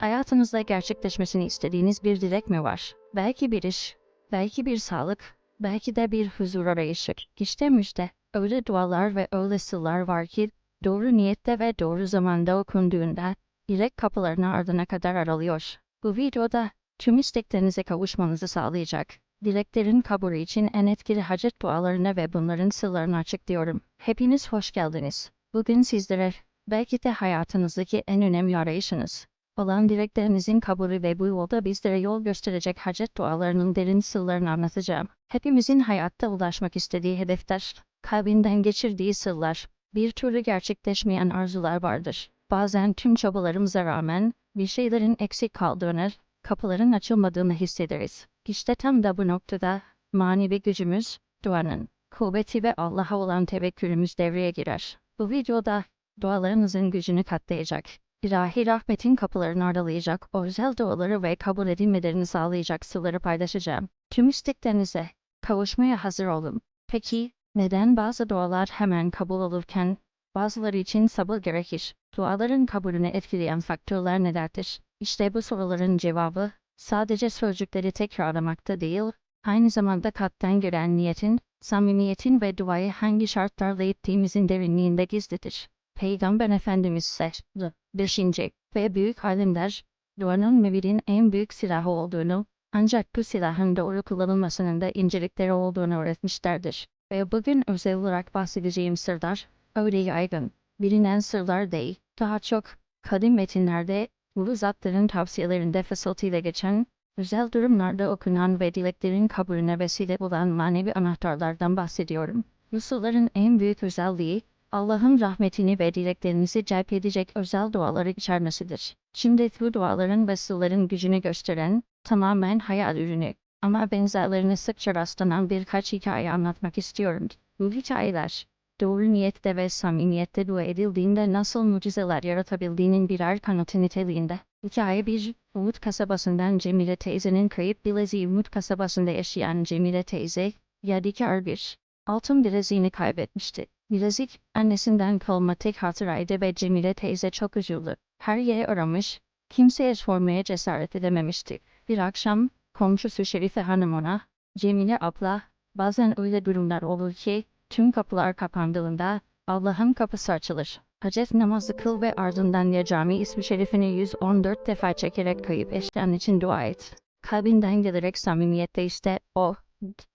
Hayatınızda gerçekleşmesini istediğiniz bir dilek mi var? Belki bir iş, belki bir sağlık, belki de bir huzur arayışı. İşte müjde, öyle dualar ve öyle sırlar var ki doğru niyette ve doğru zamanda okunduğunda dilek kapılarını ardına kadar aralıyor. Bu videoda tüm isteklerinize kavuşmanızı sağlayacak. Dileklerin kabulü için en etkili hacet dualarına ve bunların sırlarını açıklıyorum. Hepiniz hoş geldiniz. Bugün sizlere belki de hayatınızdaki en önemli arayışınız olan dileklerinizin kabulü ve bu yolda bizlere yol gösterecek hacet dualarının derin sırlarını anlatacağım. Hepimizin hayatta ulaşmak istediği hedefler, kalbinden geçirdiği sırlar, bir türlü gerçekleşmeyen arzular vardır. Bazen tüm çabalarımıza rağmen bir şeylerin eksik kaldığını, kapıların açılmadığını hissederiz. İşte tam da bu noktada manevi gücümüz, duanın, kuvveti ve Allah'a olan tevekkülümüz devreye girer. Bu videoda dualarınızın gücünü katlayacak, ilahi rahmetin kapılarını aralayacak, özel duaları ve kabul edilmelerini sağlayacak sırları paylaşacağım. Tüm isteklerinize kavuşmaya hazır olun. Peki, neden bazı dualar hemen kabul olurken bazıları için sabır gerekir? Duaların kabulünü etkileyen faktörler nelerdir? İşte bu soruların cevabı sadece sözcükleri tekrarlamakta değil, aynı zamanda kalpten gelen niyetin, samimiyetin ve duayı hangi şartlarla ettiğimizin derinliğinde gizlidir. Peygamber Efendimiz ise 5. ve büyük alimler duanın mümirin en büyük silahı olduğunu ancak bu silahın doğru kullanılmasının da incelikleri olduğunu öğretmişlerdir. Ve bugün özel olarak bahsedeceğim sırlar öyle yaygın, bilinen sırlar değil, daha çok kadim metinlerde bu zatların tavsiyelerinde fısıltıyla geçen, özel durumlarda okunan ve dileklerin kabulüne vesile bulan manevi anahtarlardan bahsediyorum. Bu sırların en büyük özelliği, Allah'ın rahmetini ve dileklerinizi celp edecek özel duaları içermesidir. Şimdi bu duaların ve sırların gücünü gösteren, tamamen hayal ürünü. Ama benzerlerine sıkça rastlanan birkaç hikaye anlatmak istiyorum. Bu hikayeler, doğru niyette ve samimiyette dua edildiğinde nasıl mucizeler yaratabildiğinin birer kanıtı niteliğinde. Hikaye bir, Umut kasabasından Cemile teyzenin kayıp bileziği Umut kasabasında yaşayan Cemile teyze, yadigar bir, altın bileziğini kaybetmişti. Bilezik, annesinden kalma tek hatıraydı ve Cemile teyze çok üzüldü. Her yere aramış, kimseye sormaya cesaret edememişti. Bir akşam, komşusu Şerife Hanım ona, Cemile abla, bazen öyle durumlar olur ki, tüm kapılar kapandığında, Allah'ın kapısı açılır. Hacet namazı kıl ve ardından ya cami ismi şerifini 114 defa çekerek kayıp eşyan için dua et. Kalbinden gelerek samimiyette iste, o,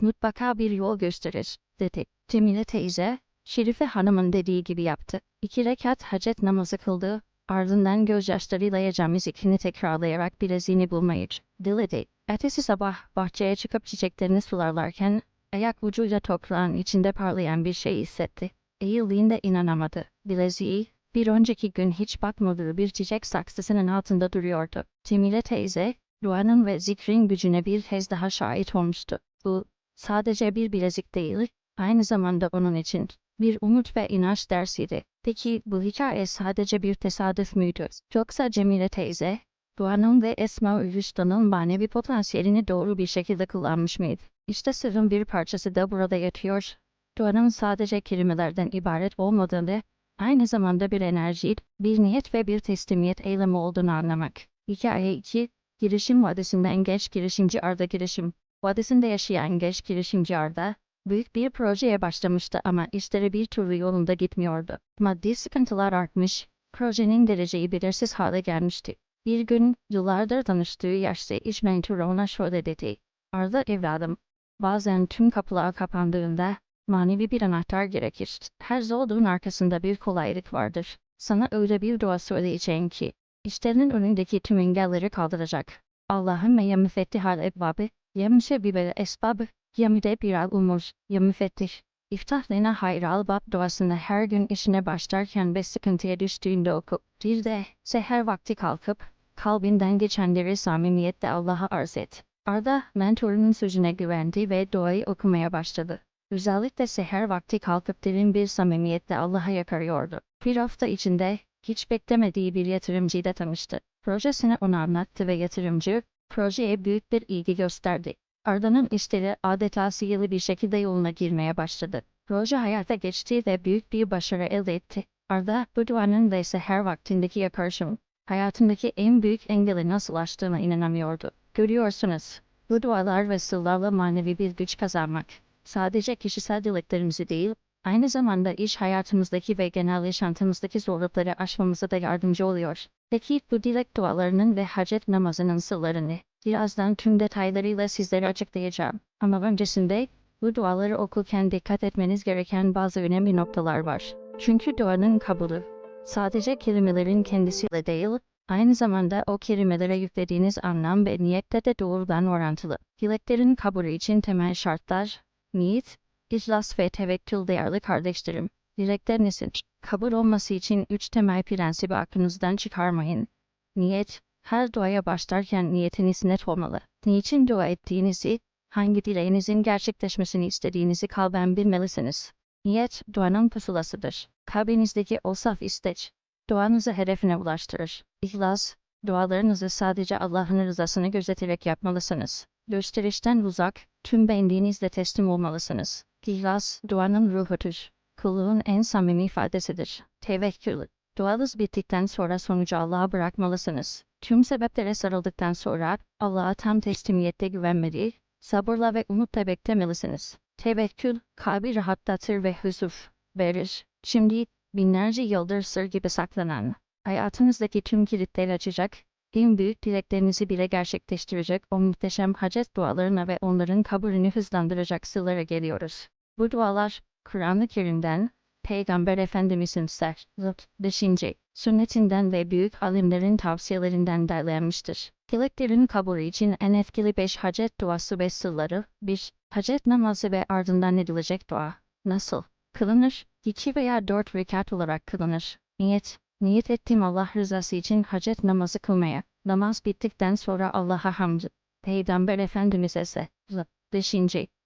mutlaka bir yol gösterir, dedi. Cemile teyze, Şerife Hanım'ın dediği gibi yaptı. İki rekat hacet namazı kıldı, ardından gözyaşlarıyla yacağım zikrini tekrarlayarak bileziğini bulmayı diledi. Ertesi sabah bahçeye çıkıp çiçeklerini sularlarken, ayak ucuyla toprağın içinde parlayan bir şey hissetti. Eğildiğinde inanamadı. Bileziği, bir önceki gün hiç bakmadığı bir çiçek saksısının altında duruyordu. Cemile teyze, duanın ve zikrin gücüne bir kez daha şahit olmuştu. Bu, sadece bir bilezik değil, aynı zamanda onun için bir umut ve inanç dersiydi. Peki bu hikaye sadece bir tesadüf müydü? Yoksa Cemile teyze, duanın ve Esma-ı Hüsna'nın manevi potansiyelini doğru bir şekilde kullanmış mıydı? İşte sırrın bir parçası da burada yatıyor. Duanın sadece kelimelerden ibaret olmadığını, aynı zamanda bir enerji, bir niyet ve bir teslimiyet eylemi olduğunu anlamak. Hikaye 2, Girişim Vadisi'nden genç girişimci Arda Girişim. Vadisinde yaşayan genç girişimci Arda, büyük bir projeye başlamıştı ama işleri bir türlü yolunda gitmiyordu. Maddi sıkıntılar artmış, projenin dereceyi belirsiz hale gelmişti. Bir gün yıllardır tanıştığı yaşlı iş mentoru ona şöyle dedi. Arda evladım, bazen tüm kapılar kapandığında manevi bir anahtar gerekir. Her zorluğun arkasında bir kolaylık vardır. Sana öyle bir dua söyleyeceğim ki, işlerinin önündeki tüm engelleri kaldıracak. Allahümme ya müfettihal ebvabı, ya müşebbibel esbabı, ya müdebbiral umur, ya müfettih. İftah lena hayral bab duasını her gün işine başlarken ve sıkıntıya düştüğünde oku. Bir de seher vakti kalkıp, kalbinden geçenleri samimiyetle Allah'a arz et. Arda, mentorunun sözüne güvendi ve duayı okumaya başladı. Özellikle seher vakti kalkıp derin bir samimiyetle Allah'a yakarıyordu. Bir hafta içinde hiç beklemediği bir yatırımcıyla tanıştı. Projesini ona anlattı ve yatırımcı, projeye büyük bir ilgi gösterdi. Arda'nın işleri adeta sihirli bir şekilde yoluna girmeye başladı. Proje hayata geçti ve büyük bir başarı elde etti. Arda, bu duanın ve seher vaktindeki yakarışım, hayatındaki en büyük engele nasıl aştığına inanamıyordu. Görüyorsunuz, bu dualar ve sırlarla manevi bir güç kazanmak, sadece kişisel dileklerimizi değil, aynı zamanda iş hayatımızdaki ve genel yaşantımızdaki zorlukları aşmamıza da yardımcı oluyor. Peki bu dilek dualarının ve hacet namazının sırlarını birazdan tüm detaylarıyla sizlere açıklayacağım. Ama öncesinde bu duaları okurken dikkat etmeniz gereken bazı önemli noktalar var. Çünkü duanın kabulü sadece kelimelerin kendisiyle değil, aynı zamanda o kelimelere yüklediğiniz anlam ve niyette de doğrudan orantılı. Dileklerin kabulü için temel şartlar, niyet, İhlas ve tevekkül değerli kardeşlerim. Dileklerinizin kabul olması için üç temel prensibi aklınızdan çıkarmayın. Niyet, her duaya başlarken niyetiniz net olmalı. Niçin dua ettiğinizi, hangi dileğinizin gerçekleşmesini istediğinizi kalben bilmelisiniz. Niyet, duanın pusulasıdır. Kalbinizdeki o saf istek, duanızı hedefine ulaştırır. İhlas, dualarınızı sadece Allah'ın rızasını gözeterek yapmalısınız. Gösterişten uzak, tüm benliğinizle teslim olmalısınız. İhlas, duanın ruhudur. Kulluğun en samimi ifadesidir. Tevekkül, duanız bittikten sonra sonucu Allah'a bırakmalısınız. Tüm sebeplere sarıldıktan sonra Allah'a tam teslimiyette güvenmeli, sabırla ve umutla beklemelisiniz. Tevekkül, kalbi rahatlatır ve huzur verir. Şimdi binlerce yıldır sır gibi saklanan, hayatınızdaki tüm kilitleri açacak, en büyük dileklerinizi bile gerçekleştirecek o muhteşem hacet dualarına ve onların kabulünü hızlandıracak sırlara geliyoruz. Bu dualar, Kur'an-ı Kerim'den, Peygamber Efendimizin sert, beşinci, sünnetinden ve büyük alimlerin tavsiyelerinden derlenmiştir. Dileklerin kabulü için en etkili beş hacet duası ve sırları, 1. Hacet namazı ve ardından edilecek dua. Nasıl? Kılınır, iki veya dört rekat olarak kılınır. Niyet, niyet ettiğim Allah rızası için hacet namazı kılmaya. Namaz bittikten sonra Allah'a hamd. Peygamber Efendimiz ise, 5.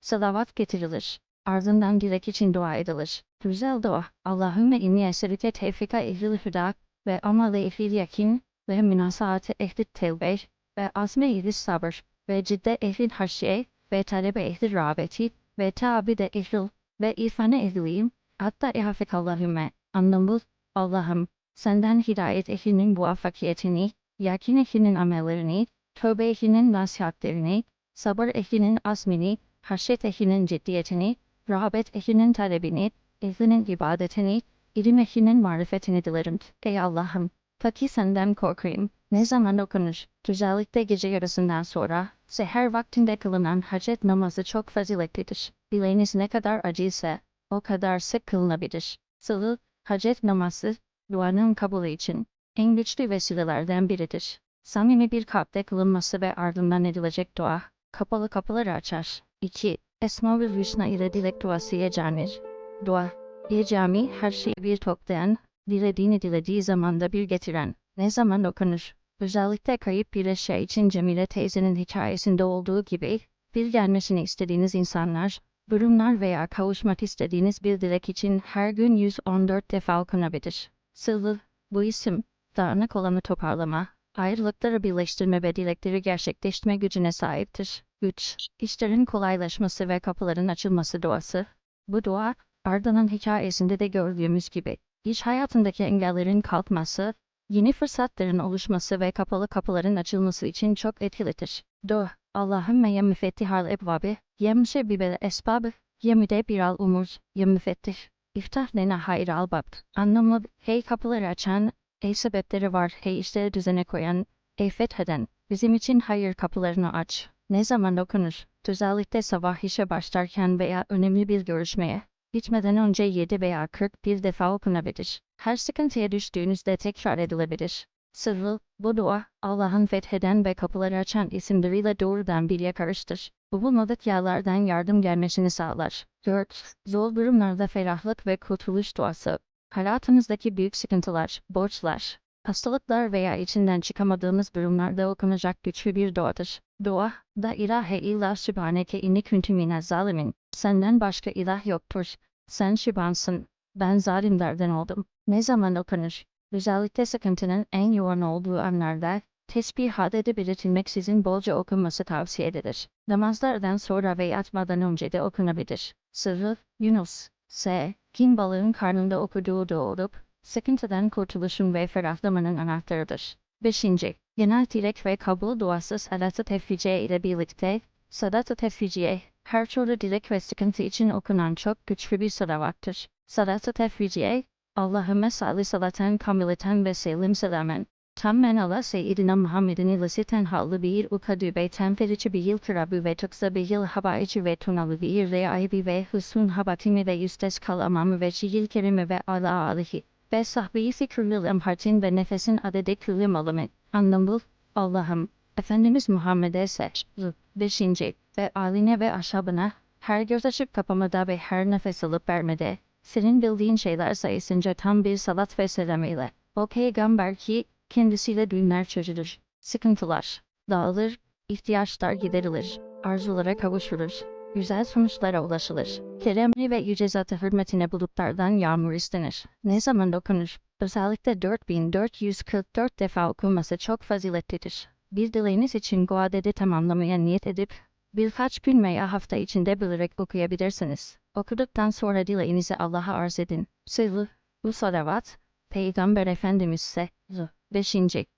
Salavat getirilir. Ardından dilek için dua edilir. Güzel dua. Allahümme inni eserike tevfika ehlil hüda ve amale ehlil yakin ve münasaate ehlil tevbe ve azme ehlil sabır ve cidde ehlil haşiye ve talebe ehlil rağbeti ve taabide ehlil ve irfane ehliyim hatta ihafek Allahümme. Anlamı Allah'ım senden hidayet ehlinin muvaffakiyetini, yakin ehlinin amellerini, tövbe ehlinin nasihatlerini, sabır ehlinin azmini, haşyet ehlinin ciddiyetini, rağbet ehlinin talebini, ehlinin ibadetini, ilim ehlinin marifetini dilerim. Ey Allah'ım, fakir senden korkayım. Ne zaman okunur? Güzellikte gece yarısından sonra, seher vaktinde kılınan hacet namazı çok faziletlidir. Bileğiniz ne kadar acıysa, o kadar sık kılınabilir. Sılı, hacet namazı, duanın kabulü için en güçlü vesilelerden biridir. Samimi bir kalpte kılınması ve ardından edilecek dua, kapalı kapıları açar. 2. Esma-ül Hüsna ile dilek duası yecanir. Dua, yecami her şeyi bir toplayan, dilediğini dilediği zamanda bir getiren. Ne zaman okunur? Özellikle kayıp bir eşya için Cemile teyzenin hikayesinde olduğu gibi, bir gelmesini istediğiniz insanlar, durumlar veya kavuşmak istediğiniz bir dilek için her gün 114 defa okunabilir. Sırlı, bu isim, dağınık olanı toparlama, ayrılıkları birleştirme ve dilekleri gerçekleştirme gücüne sahiptir. 3. İşlerin kolaylaşması ve kapıların açılması duası. Bu dua, Arda'nın hikayesinde de gördüğümüz gibi, iş hayatındaki engellerin kalkması, yeni fırsatların oluşması ve kapalı kapıların açılması için çok etkilidir. Dua, Allahümme ya müfettihal ebvabi, ya müşebbibel esbabı, ya müdebbiral umur, ya müfettih. İftah lena hayır albab. Anlamı, hey kapıları açan, ey sebepleri var, hey işleri düzene koyan, ey fetheden, bizim için hayır kapılarını aç. Ne zaman okunur? Özellikle sabah işe başlarken veya önemli bir görüşmeye. Bitmeden önce 7 veya 40 bir defa okunabilir. Her sıkıntıya düştüğünüzde tekrar edilebilir. Sırrı, bu dua, Allah'ın fetheden ve kapıları açan isimleriyle doğrudan bir yakarıştır. Bu bulmadık yağlardan yardım gelmesini sağlar. 4. Zor durumlarda ferahlık ve kurtuluş duası. Hayatınızdaki büyük sıkıntılar, borçlar, hastalıklar veya içinden çıkamadığımız durumlarda okunacak güçlü bir duadır. Dua, da ilahe illa sübhaneke inni kuntu minez zalimin. Senden başka ilah yoktur. Sen şibansın. Ben zalimlerden oldum. Ne zaman okunur? Özellikle sıkıntının en yoğun olduğu anlarda, tesbihat belirtilmek sizin bolca okunması tavsiye edilir. Namazlardan sonra ve yatmadan önce de okunabilir. Sırrı, Yunus, S. Kin balığın karnında okuduğu doğurup, sıkıntıdan kurtuluşun ve ferahlamanın anahtarıdır. 5. Genel dilek ve kabul duası Salat-ı Tefriciye ile birlikte Salat-ı Tefriciye her türlü dilek ve sıkıntı için okunan çok güçlü bir salavattır. Salat-ı Tefriciye Allahümme salli salaten kamileten ve selim selamen. Ala seyyidina Muhammedin ilisiten hallı bir ukadü ve tenferici bir yıl kırabı ve tıksa bir yıl habaici ve tunalı bir re aybi ve hüsnün habatimi ve yüstes kalamamı ve şiil kerimi ve ala alihi ve sahbiyi fikirlil empartin ve nefesin adede külli malımı. Anlamlı Allah'ım Efendimiz Muhammed'e seç. 5. Ve aline ve aşabına her göz açıp kapamada ve her nefes alıp vermede senin bildiğin şeyler sayısınca tam bir salat ve selam ile. O peygamber ki kendisiyle düğünler çözülür. Sıkıntılar dağılır, ihtiyaçlar giderilir, arzulara kavuşulur. Güzel sonuçlara ulaşılır. Keremli ve yüce zatı hürmetine bulutlardan yağmur istenir. Ne zaman okunur? Özellikle 4444 defa okunması çok faziletlidir. Bir dileğiniz için bu adedi tamamlamaya niyet edip, birkaç gün veya hafta içinde bilerek okuyabilirsiniz. Okuduktan sonra dileğinizi Allah'a arz edin. Sırrı, bu salavat, Peygamber Efendimiz'e, 5.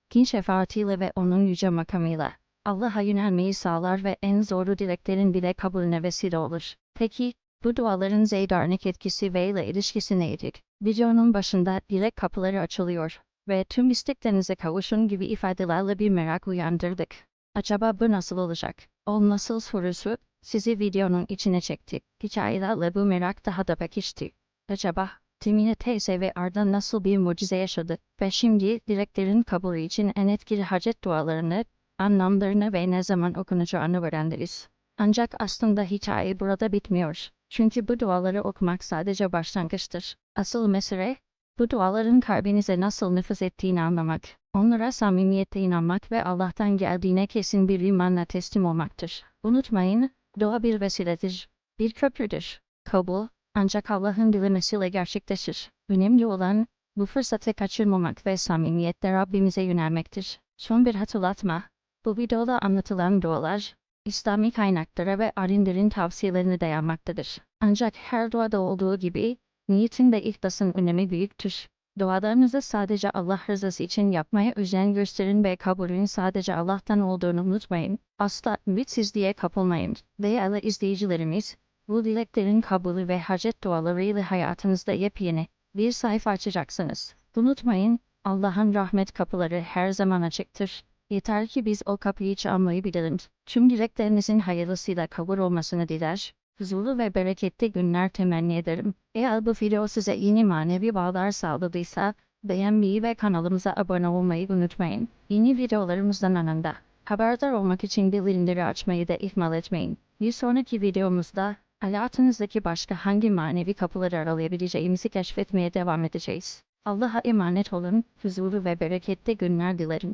Kin şefaatiyle ve onun yüce makamıyla. Allah'a yönelmeyi sağlar ve en zorlu dileklerin bile kabulüne vesile olur. Peki, bu duaların zeydarnik etkisi ve ile ilişkisi neydi? Videonun başında dilek kapıları açılıyor ve tüm isteklerinize kavuşun gibi ifadelerle bir merak uyandırdık. Acaba bu nasıl olacak? O nasıl sorusu sizi videonun içine çekti. Hikayelerle bu merak daha da pekişti. Acaba Temine teyze ve Arda nasıl bir mucize yaşadı ve şimdi dileklerin kabulü için en etkili hacet dualarını, anlamlarını ve ne zaman okunacağını öğreniriz. Ancak aslında hikaye burada bitmiyor. Çünkü bu duaları okumak sadece başlangıçtır. Asıl mesele, bu duaların kalbinize nasıl nüfuz ettiğini anlamak, onlara samimiyetle inanmak ve Allah'tan geldiğine kesin bir imanla teslim olmaktır. Unutmayın, dua bir vesiledir, bir köprüdür. Kabul, ancak Allah'ın dilemesiyle gerçekleşir. Önemli olan, bu fırsatı kaçırmamak ve samimiyetle Rabbimize yönelmektir. Son bir hatırlatma, bu videoda anlatılan dualar, İslami kaynaklara ve alimlerin tavsiyelerine dayanmaktadır. Ancak her duada olduğu gibi, niyetin ve ihlasın önemi büyüktür. Dualarınızı sadece Allah rızası için yapmaya özen gösterin ve kabulün sadece Allah'tan olduğunu unutmayın. Asla ümitsizliğe kapılmayın. Değerli izleyicilerimiz, bu dileklerin kabulü ve hacet dualarıyla hayatınızda yepyeni bir sayfa açacaksınız. Unutmayın, Allah'ın rahmet kapıları her zaman açıktır. Yeter ki biz o kapıyı çalmayı bilelim. Tüm dileklerinizin hayırlısıyla kabul olmasını diler. Huzurlu ve bereketli günler temenni ederim. Eğer bu video size yeni manevi bağlar sağladıysa, beğenmeyi ve kanalımıza abone olmayı unutmayın. Yeni videolarımızdan anında haberdar olmak için bildirimleri açmayı da ihmal etmeyin. Bir sonraki videomuzda hayatınızdaki başka hangi manevi kapıları aralayabileceğimizi keşfetmeye devam edeceğiz. Allah'a emanet olun, huzurlu ve bereketli günler dilerim.